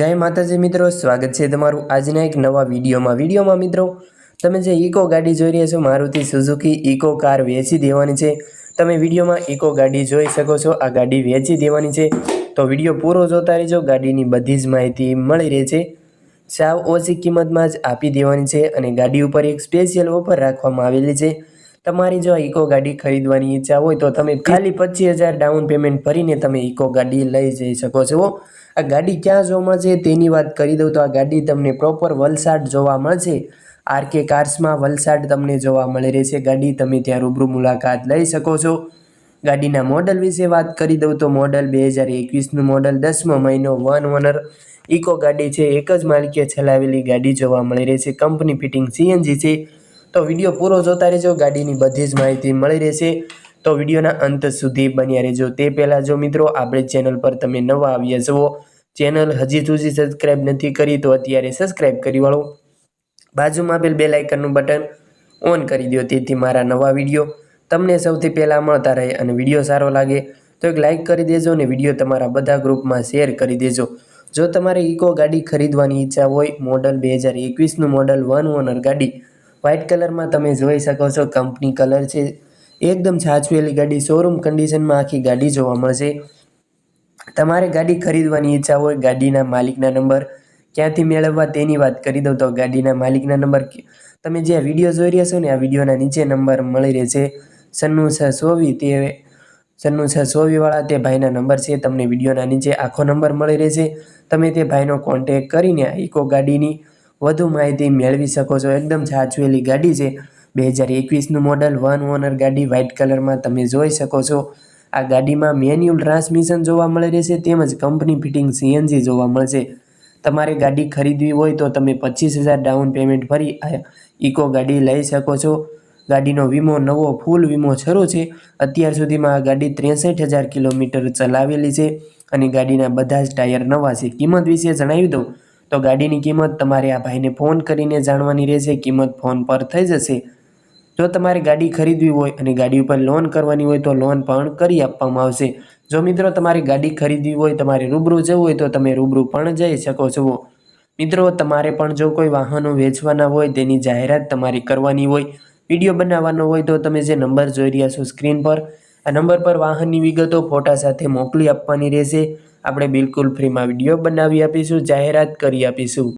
જય માતાજી મિત્રો, સ્વાગત છે તમારું આજના એક નવા વિડીયોમાં. વિડીયોમાં મિત્રો, તમે જે ઇકો ગાડી જોઈ રહ્યા છો, મારુતિ સુઝુકી ઇકો કાર વેચી દેવાની છે. તમે વિડીયોમાં ઇકો ગાડી જોઈ શકો છો, આ ગાડી વેચી દેવાની છે. તો વીડિયો પૂરો જોતા રહેજો, ગાડીની બધી જ માહિતી મળી રહે છે. સાવ ઓછી કિંમતમાં જ આપી દેવાની છે અને ગાડી ઉપર એક સ્પેશિયલ ઓફર રાખવામાં આવેલી છે. તમારી જો ઇકો ગાડી ખરીદવાની ઈચ્છા હોય તો તમે ખાલી પચીસ હજાર ડાઉન પેમેન્ટ ભરીને તમે ઇકો ગાડી લઈ જઈ શકો છો. આ ગાડી ક્યાં જોવા મળશે તેની વાત કરી દઉં તો આ ગાડી તમને પ્રોપર વલસાડ જોવા મળશે. આરકે કાર્સમાં વલસાડ તમને જોવા મળી રહેશે. ગાડી તમે ત્યાં રૂબરૂ મુલાકાત લઈ શકો છો. ગાડીના મોડલ વિશે વાત કરી દઉં તો મોડલ બે હજાર એકવીસનું મોડલ દસમો મહિનો વન ઓનર ઇકો ગાડી છે, એક જ માલિકે ચલાવેલી ગાડી જોવા મળી રહેશે. કંપની ફિટિંગ સીએનજી છે. તો વીડિયો પૂરો જોતા રહેજો. ગાડીની બધી જ માહિતી મળી રહેશે. તો વિડીયોના અંત સુધી બન્યા રહેજો. તે પહેલાં જો મિત્રો, આપણે ચેનલ પર તમે નવા આવ્યા છો ચેનલ હજી સુધી સબસ્ક્રાઈબ નથી કરી તો અત્યારે સબસ્ક્રાઈબ કરી વાળો. બાજુમાં આપેલ બે લાઇકનનું બટન ઓન કરી દો તેથી મારા નવા વીડિયો તમને સૌથી પહેલાં મળતા રહે અને વીડિયો સારો લાગે તો એક લાઇક કરી દેજો અને વીડિયો તમારા બધા ગ્રુપમાં શેર કરી દેજો. જો તમારે ઇકો ગાડી ખરીદવાની ઈચ્છા હોય, મોડલ બે હજાર એકવીસનું મોડલ વન ઓનર ગાડી, વ્હાઇટ કલરમાં તમે જોઈ શકો છો કંપની કલર છે. એકદમ છાછવેલી ગાડી શોરૂમ કન્ડિશનમાં આખી ગાડી જોવા મળશે. તમારે ગાડી ખરીદવાની ઈચ્છા હોય, ગાડીના માલિકના નંબર ક્યાંથી મેળવવા તેની વાત કરી દઉં તો ગાડીના માલિકના નંબર તમે જે આ વીડિયો જોઈ રહ્યા છો ને, આ વિડીયોના નીચે નંબર મળી રહેશે. સન્નુ છ સોવી તે, સન્નુ છ સોવીવાળા તે ભાઈના નંબર છે, તમને વિડીયોના નીચે આખો નંબર મળી રહેશે. તમે તે ભાઈનો કોન્ટેક કરીને ઇકો ગાડીની વધુ માહિતી મેળવી શકો છો. એકદમ સાચવેલી ગાડી છે. બે હજાર એકવીસનું મોડલ વન ઓનર ગાડી વ્હાઇટ કલરમાં તમે જોઈ શકો છો. આ ગાડીમાં મેન્યુઅલ ટ્રાન્સમિશન જોવા મળી રહેશે તેમજ કંપની ફિટિંગ સીએનજી જોવા મળશે. તમારે ગાડી ખરીદવી હોય તો તમે પચીસ હજાર ડાઉન પેમેન્ટ ભરી આ ઇકો ગાડી લઈ શકો છો. ગાડીનો વીમો નવો, ફૂલ વીમો શરૂ છે. અત્યાર સુધીમાં આ ગાડી ત્રેસઠ હજાર કિલોમીટર ચલાવેલી છે અને ગાડીના બધા જ ટાયર નવા છે. કિંમત વિશે જણાવી દઉં તો ગાડીની કિંમત તમારે આ ભાઈને ફોન કરીને જાણવાની રહેશે. કિંમત ફોન પર થઈ જશે. જો તમારે ગાડી ખરીદવી હોય અને ગાડી ઉપર લોન કરવાની હોય તો લોન પણ કરી આપવામાં આવશે. જો મિત્રો તમારે ગાડી ખરીદવી હોય, તમારે રૂબરૂ જવું હોય તો તમે રૂબરૂ પણ જઈ શકો છો. મિત્રો, તમારે પણ જો કોઈ વાહનો વેચવાના હોય, તેની જાહેરાત તમારી કરવાની હોય, વીડિયો બનાવવાનો હોય, તો તમે જે નંબર જોઈ રહ્યા છો સ્ક્રીન પર, આ નંબર પર વાહનની વિગતો ફોટા સાથે મોકલી આપવાની રહેશે. આપણે બિલકુલ ફ્રીમાં વીડિયો બનાવી આપીશું, જાહેરાત કરી આપીશું.